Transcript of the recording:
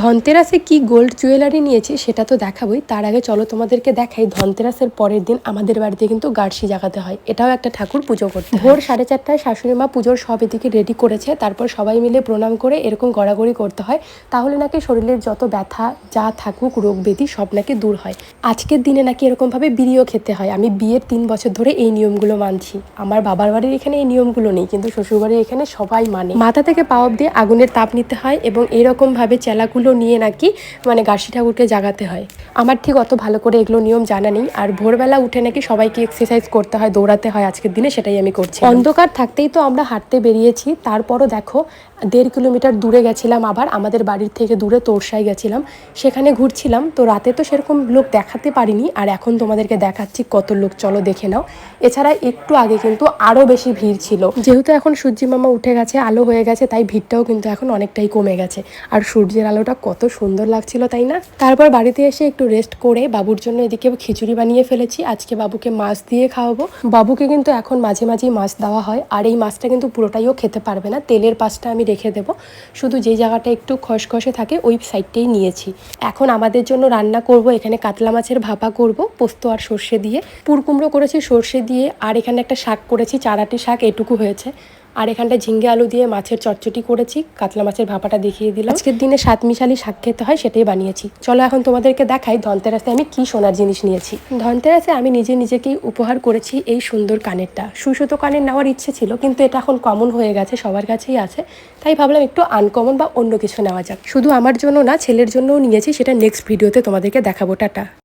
ধনতেরাসে কি gold jewellery নিয়েছি সেটা তো দেখাবই। তার আগে চলো তোমাদেরকে দেখাই, ধনতেরাসের পরের দিন আমাদের বাড়িতে কিন্তু গার্সি জাগাতে হয়। এটাও একটা ঠাকুর পুজো করতে ভোর সাড়ে চারটায় শাশুড়ি মা পুজোর সব এদিকে রেডি করেছে, তারপর সবাই মিলে প্রণাম করে এরকম গড়াগড়ি করতে হয়। তাহলে নাকি শরীরের যত ব্যথা, যা থাকুক, রোগ ব্যাধি সব নাকি দূর হয়। আজকের দিনে নাকি এরকমভাবে বিড়িও খেতে হয়। আমি বিয়ের তিন বছর ধরে এই নিয়মগুলো মানছি। আমার বাবার বাড়ির এখানে এই নিয়মগুলো নেই, কিন্তু শ্বশুরবাড়ির এখানে সবাই মানে। মাথা থেকে পা অব্দি আগুনের তাপ নিতে হয় এবং এরকম ভাবে চেলাগুলো নিয়ে নাকি মানে গাছি ঠাকুরকে জাগাতে হয়। আমার ঠিক অত ভালো করে এগুলো নিয়ম জানা নেই। আর ভোরবেলা উঠে নাকি সবাইকে এক্সারসাইজ করতে হয়, দৌড়াতে হয় আজকের দিনে, সেটাই আমি করছি। অন্ধকার থাকতেই তো আমরা হাঁটতে বেরিয়েছি। তারপরও দেখো, দেড় কিলোমিটার দূরে গেছিলাম আবার, আমাদের বাড়ির থেকে দূরে তোরসায় গেছিলাম। সেখানে ঘুরছিলাম, তো রাতে তো সেরকম লোক দেখাতে পারিনি। আর এখন তোমাদেরকে দেখাচ্ছি কত লোক, চলো দেখে নাও। এছাড়া একটু আগে কিন্তু আরও বেশি ভিড় ছিল। যেহেতু এখন সূর্যি মামা উঠে গেছে, আলো হয়ে গেছে, তাই ভিড়টাও কিন্তু এখন অনেকটাই কমে গেছে। আর সূর্যের আলোটা কত সুন্দর লাগছিল, তাই না? তারপর বাড়িতে এসে একটু রেস্ট করে বাবুর জন্য এদিকে খিচুড়ি বানিয়ে ফেলেছি। আজকে বাবুকে মাছ দিয়ে খাওয়াবো। বাবুকে কিন্তু এখন মাঝে মাঝেই মাছ দেওয়া হয়। আর এই মাছটা কিন্তু পুরোটাইও খেতে পারবে না। তেলের পাশটা আমি রেখে দেবো। শুধু যে জায়গাটা একটু খসখসে থাকে, ওই সাইডটাই নিয়েছি। এখন আমাদের জন্য রান্না করব, এখানে কাতলা মাছের ভাপা করব, পোস্ত আর সর্ষে দিয়ে। পুরকুমড়ো করেছি, সর্ষে দিয়ে। আর এখানে একটা শাক করেছি, চারাটি শাক, এটুকু হয়েছে। আর এখানটা ঝিঙ্গে আলু দিয়ে মাছের চটচটি করেছি, কাতলা মাছের ভাপাটা দেখিয়ে দিলাম। আজকের দিনে সাত মিশালি শাক খেতে হয়, সেটাই বানিয়েছি। চলো এখন তোমাদেরকে দেখাই ধনতেরাসে আমি কি সোনার জিনিস নিয়েছি। ধনতেরাসে আমি নিজে নিজেকেই উপহার করেছি এই সুন্দর কানেরটা। সুসুতো কানের নেওয়ার ইচ্ছে ছিল, কিন্তু এটা এখন কমন হয়ে গেছে, সবার কাছেই আছে। তাই ভাবলাম একটু আনকমন বা অন্য কিছু নেওয়া যাক। শুধু আমার জন্য না, ছেলের জন্যও নিয়েছি, সেটা নেক্সট ভিডিওতে তোমাদেরকে দেখাবো। টাটা।